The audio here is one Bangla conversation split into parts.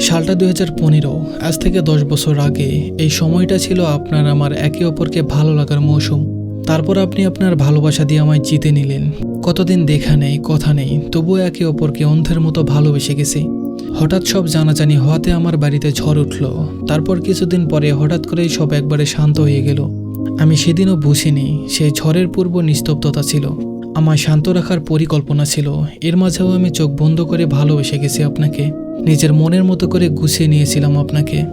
সালটা দুই হাজার পনেরো, আজ থেকে দশ বছর আগে, এই সময়টা ছিল আপনার আমার একে অপরকে ভালো লাগার মৌসুম। তারপর আপনি আপনার ভালোবাসা দিয়ে আমায় জিতে নিলেন। কতদিন দেখা নেই, কথা নেই, তবুও একে অপরকে অন্ধের মতো ভালোবেসে গেছি। হঠাৎ সব জানাজানি হওয়াতে আমার বাড়িতে ঝড় উঠল। তারপর কিছুদিন পরে হঠাৎ করেই সব একবারে শান্ত হয়ে গেল। আমি সেদিনও বুঝিনি সেই ঝড়ের পূর্ব নিস্তব্ধতা ছিল। আমায় শান্ত রাখার পরিকল্পনা ছিল। এর মাঝেও আমি চোখ বন্ধ করে ভালোবেসে গেছি আপনাকে। নিজের মনের মতো করে গুছিয়ে নিয়েছিলাম আপনাকে।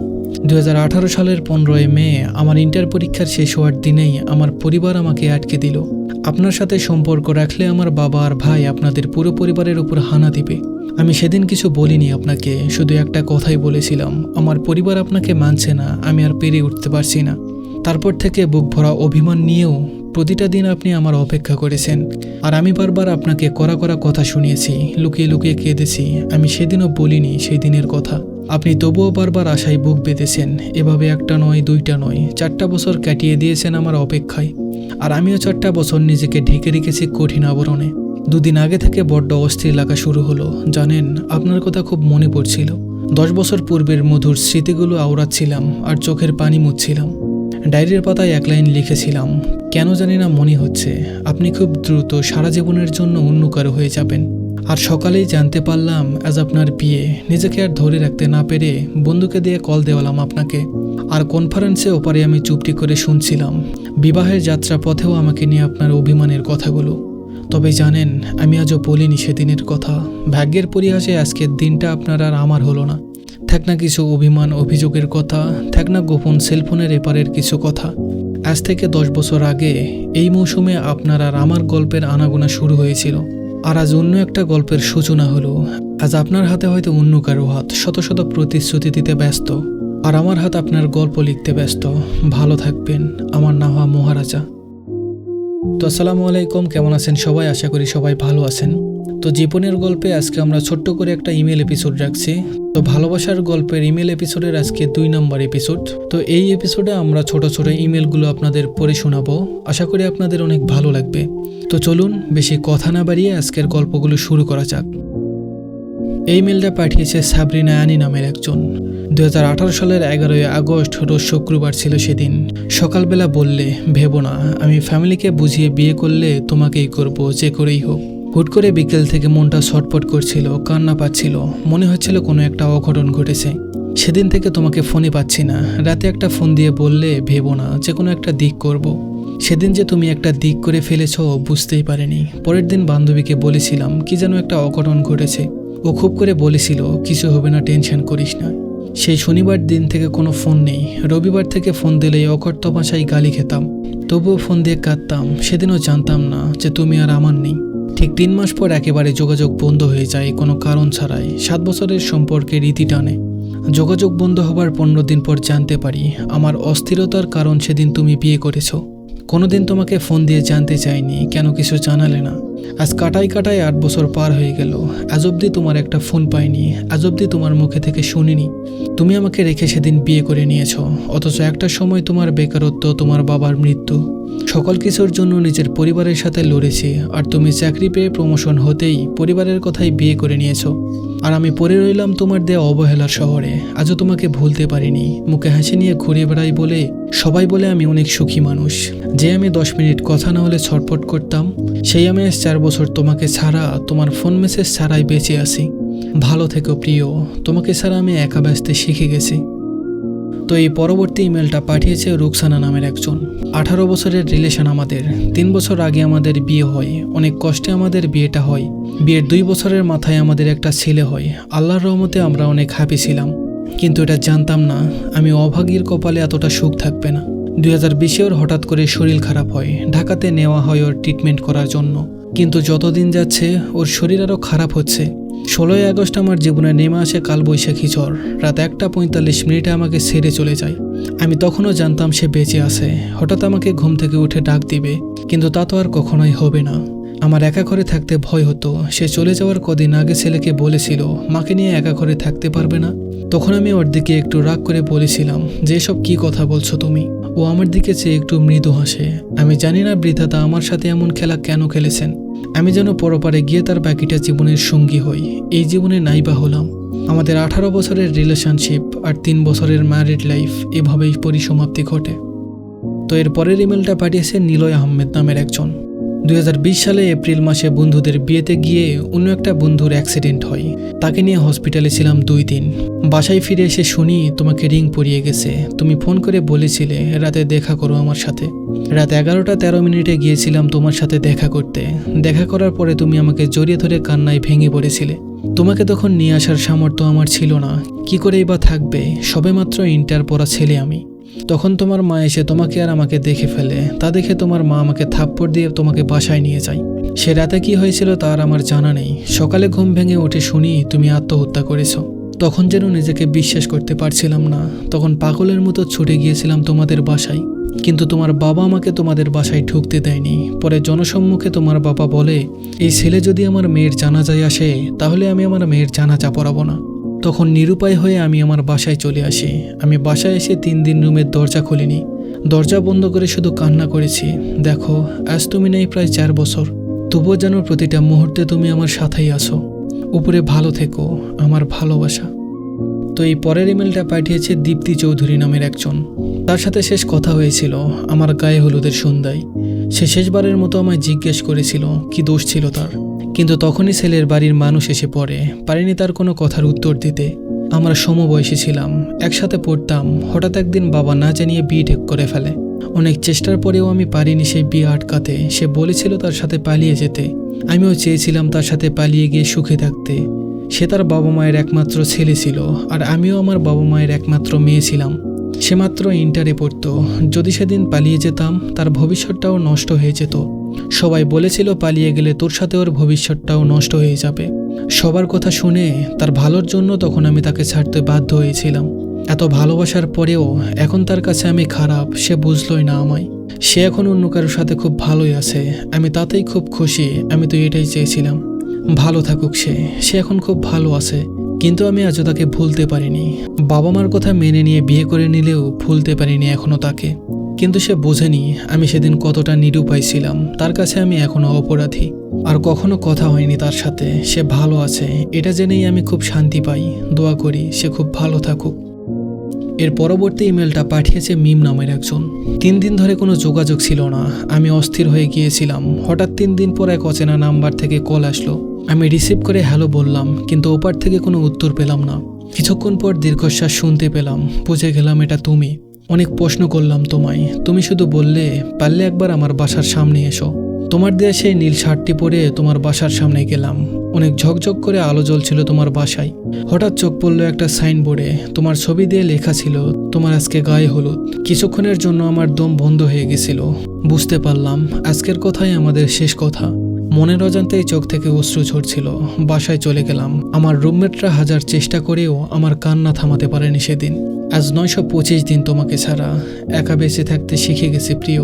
দু হাজার আঠারো সালের পনেরোই মে আমার ইন্টার পরীক্ষার শেষ হওয়ার দিনেই আমার পরিবার আমাকে আটকে দিল। আপনার সাথে সম্পর্ক রাখলে আমার বাবা আর ভাই আপনাদের পুরো পরিবারের উপর হানা দিবে। আমি সেদিন কিছু বলিনি আপনাকে, শুধু একটা কথাই বলেছিলাম, আমার পরিবার আপনাকে মানছে না, আমি আর পেরে উঠতে পারছি না। তারপর থেকে বুক ভরা অভিমান নিয়েও প্রতিটা দিন আপনি আমার অপেক্ষা করেছেন, আর আমি বারবার আপনাকে কড়া কড়া কথা শুনিয়েছি, লুকিয়ে লুকিয়ে কেঁদেছি, আমি সেদিনও বলিনি সেই দিনের কথা। আপনি তবুও বারবার আশায় বুক বেঁধেছেন, এভাবে একটা নয়, দুইটা নয়, চারটা বছর কাটিয়ে দিয়েছেন আমার অপেক্ষায়, আর আমিও চারটা বছর নিজেকে ঢেকে রেখেছি কঠিন আবরণে। দুদিন আগে থেকে বড্ড অস্থির লাগা শুরু হলো, জানেন, আপনার কথা খুব মনে পড়ছিল। দশ বছর পূর্বের মধুর স্মৃতিগুলো আওড়াচ্ছিলাম, আর চোখের পানি মুছছিলাম। ডায়েরির পাতায় এক লাইন লিখেছিলাম, কেন জানি না মনে হচ্ছে, আপনি খুব দ্রুত সারা জীবনের জন্য অন্যকার হয়ে যাবেন। আর সকালেই জানতে পারলাম আজ আপনার বিয়ে, নিজেকে আর ধরে রাখতে না পেরে বন্ধুকে দিয়ে কল দেওয়ালাম আপনাকে। আর কনফারেন্সে ওপারে আমি চুপটি করে শুনছিলাম, বিবাহের যাত্রা পথেও আমাকে নিয়ে আপনার অভিমানের কথাগুলো। তবে জানেন, আমি আজও বলিনি সেদিনের কথা। ভাগ্যের পরিহাসে আজকের দিনটা আপনার আর আমার হলো না। থাক না কিছু অভিমান, অভিযোগের কথা, থাক না গোপন সেলফোনের এপারের কিছু কথা। আজ থেকে দশ বছর আগে এই মৌসুমে আপনার আর আমার গল্পের আনাগোনা শুরু হয়েছিল। আর আজ অন্য একটা গল্পের সূচনা হলো। আজ আপনার হাতে হয়তো অন্য কারও হাত। শত শত প্রতিশ্রুতি দিতে ব্যস্ত। আর আমার হাত আপনার গল্প লিখতে ব্যস্ত। ভালো থাকবেন। আমার নাম মহারাজা। তো আসসালামু আলাইকুম। কেমন আছেন সবাই? আশা করি সবাই ভালো আছেন। তো জীবনের গল্পে আজকে আমরা ছোট্ট করে একটা ইমেল এপিসোড রাখছি। তো ভালোবাসার গল্পের ইমেল এপিসোডের আজকে দুই নম্বর এপিসোড। তো এই এপিসোডে আমরা ছোট ছোট ইমেলগুলো আপনাদের পড়ে শোনাবো। আশা করি আপনাদের অনেক ভালো লাগবে। তো চলুন বেশি কথা না বাড়িয়ে আজকের গল্পগুলো শুরু করা যাক। এই মেলটা পাঠিয়েছে সাবরিনা আনি নামের একজন। দু হাজার আঠারো সালের এগারোই আগস্ট, রোজ শুক্রবার ছিল সেদিন। সকালবেলা বললে, ভেবো না, আমি ফ্যামিলিকে বুঝিয়ে বিয়ে করলে তোমাকেই করব, যে করেই হোক। হুট করে বিকেল থেকে মনটা ছটপট করছিল, কান্না পাচ্ছিল। মনে হচ্ছিল কোনো একটা অঘটন ঘটেছে। সেদিন থেকে তোমাকে ফোনে পাচ্ছি না। রাতে একটা ফোন দিয়ে বললে, ভেবো না, যে কোনো একটা দিক করব। সেদিন যে তুমি একটা দিক করে ফেলেছ, বুঝতেই পারিনি। পরের দিন বান্ধবীকে বলেছিলাম, কি যেন একটা অঘটন ঘটেছে। ও খুব করে বলেছিল, কিছু হবে না, টেনশন করিস না। সেই শনিবার দিন থেকে কোনো ফোন নেই। রবিবার থেকে ফোন দিলেই অকর্ত ভাষায় গালি খেতাম। তবুও ফোন দিয়ে কাঁদতাম। সেদিনও জানতাম না যে তুমি আর আমার নেই। ঠিক তিন মাস পর একেবারে যোগাযোগ বন্ধ হয়ে যায়, কোনো কারণ ছাড়াই। সাত বছরের সম্পর্কে রীতি টানে। যোগাযোগ বন্ধ হবার পনেরো দিন পর জানতে পারি, আমার অস্থিরতার কারণ সেদিন তুমি বিয়ে করেছ। কোনোদিন তোমাকে ফোন দিয়ে জানতে চাইনি, কেন কিছু জানালে না। আজ কাটাই কাটাই আট বছর পার হয়ে গেল। আজ অবধি তোমার একটা ফোন পাইনি। আজ অবধি তোমার মুখে থেকে শুনিনি। তুমি আমাকে রেখে সেদিন বিয়ে করে নিয়েছ। অথচ একটা সময় তোমার বেকারত্ব, তোমার বাবার মৃত্যু, সকল কিছুর জন্য নিজের পরিবারের সাথে লড়েছি। আর তুমি চাকরি পেয়ে প্রমোশন হতেই পরিবারের কথাই বিয়ে করে নিয়েছো। আর আমি পড়ে রইলাম তোমার দেয়া অবহেলার শহরে। আজও তোমাকে ভুলতে পারিনি। মুখে হাসি নিয়ে ঘুরে বেড়াই বলে, সবাই বলে আমি অনেক সুখী মানুষ। যে আমি দশ মিনিট কথা না হলে ছটপট করতাম, সেই আমি আজ চার বছর তোমাকে ছাড়া তোমার ফোন মেসেজ ছাড়াই বেঁচে আছি। ভালো থেকো প্রিয়, তোমাকে ছাড়া আমি একা ব্যস্তে শিখে গেছি। তো এই পরবর্তী ইমেলটা পাঠিয়েছে রুকসানা নামের একজন। আঠারো বছরের রিলেশন আমাদের। তিন বছর আগে আমাদের বিয়ে হয়। অনেক কষ্টে আমাদের বিয়েটা হয়। বিয়ের দুই বছরের মাথায় আমাদের একটা ছেলে হয়। আল্লাহর রহমতে আমরা অনেক হ্যাপি ছিলাম। কিন্তু এটা জানতাম না, আমি অভাগীর কপালে এতটা সুখ থাকবে না। দুই হাজার বিশে ওর হঠাৎ করে শরীর খারাপ হয়। ঢাকাতে নেওয়া হয় ওর ট্রিটমেন্ট করার জন্য। কিন্তু যতদিন যাচ্ছে, ওর শরীর আরও খারাপ হচ্ছে। ষোলোই আগস্ট আমার জীবনে নেমে আসে কালবৈশাখী ঝড়। রাত একটা পঁয়তাল্লিশ মিনিটে আমাকে ছেড়ে চলে যায়। আমি তখনও জানতাম সে বেঁচে আছে। হঠাৎ আমাকে ঘুম থেকে উঠে ডাক দিবে, কিন্তু তা তো আর কখনোই হবে না। আমার একা ঘরে থাকতে ভয় হতো। সে চলে যাওয়ার কদিন আগে ছেলেকে বলেছিল, মাকে নিয়ে একা ঘরে থাকতে পারবে না? তখন আমি ওর দিকে একটু রাগ করে বলেছিলাম, যে সব কি কথা বলছো তুমি? ও আমার দিকে চেয়ে একটু মৃদু হাসে। আমি জানি না বৃদ্ধাতা আমার সাথে এমন খেলা কেন খেলেছেন। আমি যেন পরপারে গিয়ে তার বাকিটা জীবনের সঙ্গী হই। এই জীবনে নাইবা হলাম। আমাদের আঠারো বছরের রিলেশনশিপ আর তিন বছরের ম্যারিড লাইফ এভাবেই পরিসমাপ্তি ঘটে। তো এর পরের ইমেলটা পাঠিয়েছে নিলয় আহমেদ নামের একজন। দুই হাজার বিশ সালে এপ্রিল মাসে বন্ধুদের বিয়েতে গিয়ে অন্য একটা বন্ধুর অ্যাক্সিডেন্ট হয়। তাকে নিয়ে হসপিটালে ছিলাম দুই দিন। বাসায় ফিরে এসে শুনি, তোমাকে রিং পরিয়ে গেছে। তুমি ফোন করে বলেছিলে, রাতে দেখা করো আমার সাথে। রাত এগারোটা তেরো মিনিটে গিয়েছিলাম তোমার সাথে দেখা করতে। দেখা করার পরে তুমি আমাকে জড়িয়ে ধরে কান্নায় ভেঙে পড়েছিলে। তোমাকে তখন নিয়ে আসার সামর্থ্য আমার ছিল না। কি করেই বা থাকবে? সবেমাত্র ইন্টার পড়া ছেলে আমি। তখন তোমার মা এসে তোমাকে আর আমাকে দেখে ফেলে। তা দেখে তোমার মা আমাকে থাপ্পড় দিয়ে তোমাকে বাসায় নিয়ে যায়। সে রাতে কি হয়েছিল তার আমার জানা নেই। সকালে ঘুম ভেঙে উঠে শুনি, তুমি আত্মহত্যা করেছ। তখন যেন নিজেকে বিশ্বাস করতে পারছিলাম না। তখন পাগলের মতো ছুটে গিয়েছিলাম তোমাদের বাসায়। কিন্তু তোমার বাবা আমাকে তোমাদের বাসায় ঢুকতে দেয়নি। পরে জনসম্মুখে তোমার বাবা বলে, এই ছেলে যদি আমার মেয়ের জানাজায় আসে, তাহলে আমি আমার মেয়ের জানাজা পড়াবো না। তখন নিরুপায় হয়ে আমি আমার বাসায় চলে আসি। আমি বাসায় এসে তিন দিন রুমের দরজা খুলিনি। দরজা বন্ধ করে শুধু কান্না করেছি। দেখো, আজ তুমি নেই প্রায় চার বছর। তবুও যেন প্রতিটা মুহূর্তে তুমি আমার সাথেই আছো। উপরে ভালো থেকো, আমার ভালোবাসা। তো এই পরের ইমেলটা পাঠিয়েছে দীপ্তি চৌধুরী নামের একজন। তার সাথে শেষ কথা হয়েছিল, আমার গায়ে হলুদের সন্ধ্যায়। সে শেষবারের মতো আমায় জিজ্ঞেস করেছিল, কি দোষ ছিল তার? কিন্তু তখনই ছেলের বাড়ির মানুষ এসে পড়ে। পারেনি তার কোনো কথার উত্তর দিতে। আমরা সমবয়সী ছিলাম। একসাথে পড়তাম। হঠাৎ একদিন বাবা না জানিয়ে বিয়ে ঠিক করে ফেলে। অনেক চেষ্টার পরেও আমি পারিনি সেই বিয়ে আটকাতে। সে বলেছিল তার সাথে পালিয়ে যেতে। আমিও চেয়েছিলাম তার সাথে পালিয়ে গিয়ে সুখে থাকতে। সে তার বাবা মায়ের একমাত্র ছেলে ছিল আর আমিও আমার বাবা মায়ের একমাত্র মেয়ে ছিলাম। সে মাত্র ইন্টারে পড়তো। যদি সেদিন পালিয়ে যেতাম, তার ভবিষ্যৎটাও নষ্ট হয়ে যেত। সবাই বলেছিল পালিয়ে গেলে তোর সাথে ওর ভবিষ্যৎটাও নষ্ট হয়ে যাবে। সবার কথা শুনে তার ভালোর জন্য তখন আমি তাকে ছাড়তে বাধ্য হয়েছিলাম। এত ভালোবাসার পরেও এখন তার কাছে আমি খারাপ, সে বুঝলই না আমায়। সে এখন অন্য কারোর সাথে খুব ভালোই আছে, আমি তাতেই খুব খুশি, আমি তো এটাই চেয়েছিলাম। ভালো থাকুক সে সে এখন খুব ভালো আছে, কিন্তু আমি আজও তাকে ভুলতে পারিনি। বাবা মার কথা মেনে নিয়ে বিয়ে করে নিলেও ভুলতে পারিনি এখনও তাকে। কিন্তু সে বোঝেনি আমি সেদিন কতটা নিরুপায় ছিলাম। তার কাছে আমি এখনও অপরাধী। আর কখনো কথা হয়নি তার সাথে। সে ভালো আছে। এটা জেনেই আমি খুব শান্তি পাই। দোয়া করি সে খুব ভালো থাকুক। এর পরবর্তী ইমেলটা পাঠিয়েছে মিম নামের একজন। তিন দিন ধরে কোনো যোগাযোগ ছিল না। আমি অস্থির হয়ে গিয়েছিলাম। হঠাৎ তিন দিন পর এক অচেনা নাম্বার থেকে কল আসলো। আমি রিসিভ করে হ্যালো বললাম, কিন্তু ওপার থেকে কোনো উত্তর পেলাম না। কিছুক্ষণ পর দীর্ঘশ্বাস শুনতে পেলাম। বুঝে গেলাম এটা তুমি। অনেক প্রশ্ন করলাম তোমায়। তুমি শুধু বললে, পারলে একবার আমার বাসার সামনে এসো। তোমার দেয়া সেই নীল শার্টটি পরে তোমার বাসার সামনে গেলাম। অনেক ঝকঝক করে আলো জ্বলছিল তোমার বাসায়। হঠাৎ চোখ পড়ল একটা সাইনবোর্ডে। তোমার ছবি দিয়ে লেখা ছিল, তোমার আজকে গায়ে হলুদ। কিছুক্ষণের জন্য আমার দম বন্ধ হয়ে গেছিল। বুঝতে পারলাম, আজকের কথাই আমাদের শেষ কথা। মনের অজান্তেই চোখ থেকে অশ্রু ঝরছিল। বাসায় চলে গেলাম। আমার রুমমেটরা হাজার চেষ্টা করেও আমার কান্না থামাতে পারেনি সেদিন। আজ নয়শো পঁচিশ দিন তোমাকে ছাড়া একা বেঁচে থাকতে শিখে গেছে প্রিয়।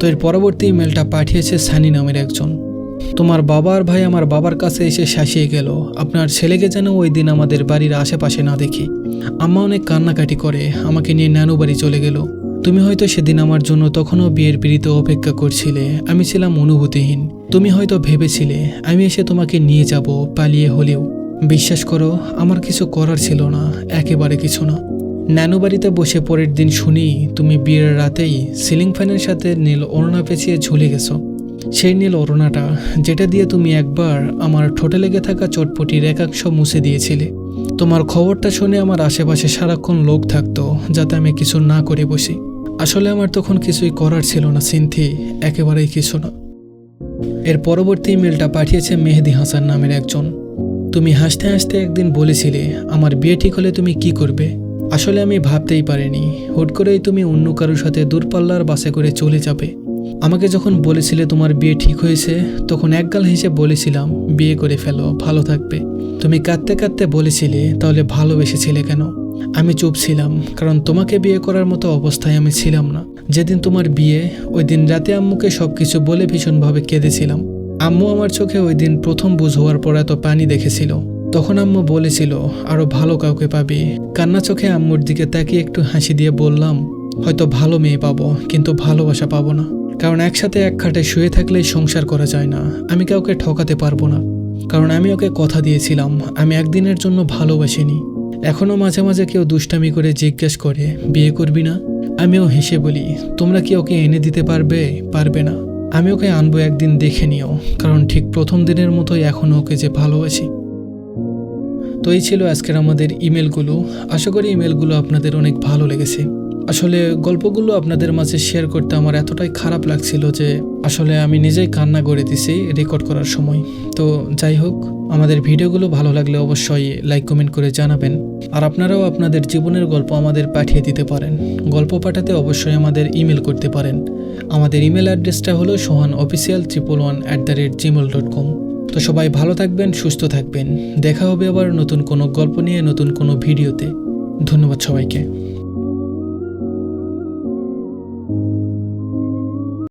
তো এর পরবর্তী ইমেলটা পাঠিয়েছে সানি নামের একজন। তোমার বাবার ভাই আমার বাবার কাছে এসে শাসিয়ে গেল। আপনার ছেলেকে যেন ওই দিন আমাদের বাড়ির আশেপাশে না দেখি। আম্মা অনেক কান্নাকাটি করে, আমাকে নিয়ে নানু বাড়ি চলে গেল। তুমি হয়তো সেদিন আমার জন্য তখনও বিয়ের পিড়িতে অপেক্ষা করছিলে। আমি ছিলাম অনুভূতিহীন। তুমি হয়তো ভেবেছিলে, আমি এসে তোমাকে নিয়ে যাব, পালিয়ে হলেও। বিশ্বাস করো, আমার কিছু করার ছিল না, একেবারে কিছু না। ন্যানো বাড়িতে বসে পরের দিন শুনি তুমি বিয়ের রাতেই সিলিং ফ্যানের সাথে নীল ওড়না পেঁচিয়ে ঝুলে গেছো। সেই নীল ওড়নাটা, যেটা দিয়ে তুমি একবার আমার ঠোঁটে লেগে থাকা চটপটির একাংশ মুছে দিয়েছিলে। তোমার খবরটা শুনে আমার আশেপাশে সারাক্ষণ লোক থাকতো, যাতে আমি কিছু না করে বসি। আসলে আমার তখন কিছুই করার ছিল না, সিনথি, একেবারেই কিছু না। এর পরবর্তী ইমেলটা পাঠিয়েছে মেহেদি হাসান নামের একজন। তুমি হাসতে হাসতে একদিন বলেছিলে, আমার বিয়ে ঠিক হলে তুমি কি করবে? আসলে আমি ভাবতেই পারিনি। হুট করেই তুমি অন্য কারোর সাথে দূরপাল্লার বাসে করে চলে যাবে। আমাকে যখন বলেছিলে তোমার বিয়ে ঠিক হয়েছে, তখন একগাল হেসে বলেছিলাম, বিয়ে করে ফেলো, ভালো থাকবে। তুমি কাঁদতে কাঁদতে বলেছিলে, তাহলে ভালোবেসেছিলে কেন? আমি চুপ ছিলাম, কারণ তোমাকে বিয়ে করার মতো অবস্থায় আমি ছিলাম না। যেদিন তোমার বিয়ে, ওই দিন রাতে আম্মুকে সব কিছু বলে ভীষণভাবে কেঁদেছিলাম। আম্মু আমার চোখে ওই দিন প্রথম বুঝ হওয়ার পর এত পানি দেখেছিল। তখন আম্মু বলেছিল, আরও ভালো কাউকে পাবি। কান্না চোখে আম্মুর দিকে তাকিয়ে একটু হাসি দিয়ে বললাম, হয়তো ভালো মেয়ে পাবো, কিন্তু ভালোবাসা পাবো না। কারণ একসাথে এক খাটে শুয়ে থাকলেই সংসার করা যায় না। আমি কাউকে ঠকাতে পারব না। কারণ আমি ওকে কথা দিয়েছিলাম, আমি একদিনের জন্য ভালোবাসিনি। এখনও মাঝে মাঝে কেউ দুষ্টামি করে জিজ্ঞেস করে, বিয়ে করবি না? আমিও হেসে বলি, তোমরা কি ওকে এনে দিতে পারবে? পারবে না। আমি ওকে আনব একদিন দেখে নিও, কারণ ঠিক প্রথম দিনের মতোই এখনও ওকে যে ভালোবাসি। তো এই ছিল আজকের আমাদের ইমেলগুলো। আশা করি ইমেলগুলো আপনাদের অনেক ভালো লেগেছে। আসলে গল্পগুলো আপনাদের মাঝে শেয়ার করতে আমার এতটাই খারাপ লাগছিল যে আসলে আমি নিজেই কান্না করে দিছি রেকর্ড করার সময়। তো যাই হোক, আমাদের ভিডিওগুলো ভালো লাগলে অবশ্যই লাইক, কমেন্ট করে জানাবেন। আর আপনারাও আপনাদের জীবনের গল্প আমাদের পাঠিয়ে দিতে পারেন। গল্প পাঠাতে অবশ্যই আমাদের ইমেল করতে পারেন। আমাদের ইমেল অ্যাড্রেসটা হলো Sohan official triple one at the rate Gmail dot com. তো সবাই ভালো থাকবেন, সুস্থ থাকবেন। দেখা হবে আবার নতুন কোনো গল্প নিয়ে, নতুন কোনো ভিডিওতে। ধন্যবাদ সবাইকে।